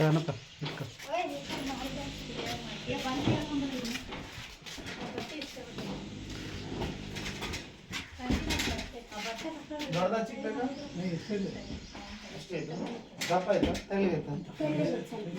ಏನಪ್ಪ ಇಟ್ಕೊ ದೊಡ್ಡದ ಚಿಕ್ಕದ ಅಷ್ಟೇ ಆಯ್ತಾ ದಪ್ಪ ಆಯ್ತಾ ತೆಳ್ಳಗಾಯ್ತಾ ಹಾಂ ಆಯ್ತು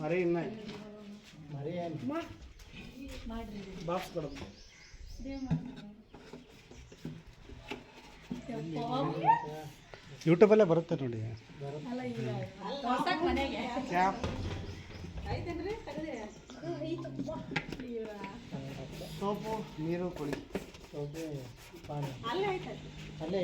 ಮರಿ ಇನ್ನ ಮರಿ ಏನು ಬಾಕ್ಸ್ ಕೊಡೋದು ಯೂಟ್ಯೂಬಲ್ಲೇ ಬರುತ್ತೆ ನೋಡಿ. ಸೋಪು ನೀರು ಕುಡಿ ಅಲ್ಲೇ ಅಲ್ಲೇ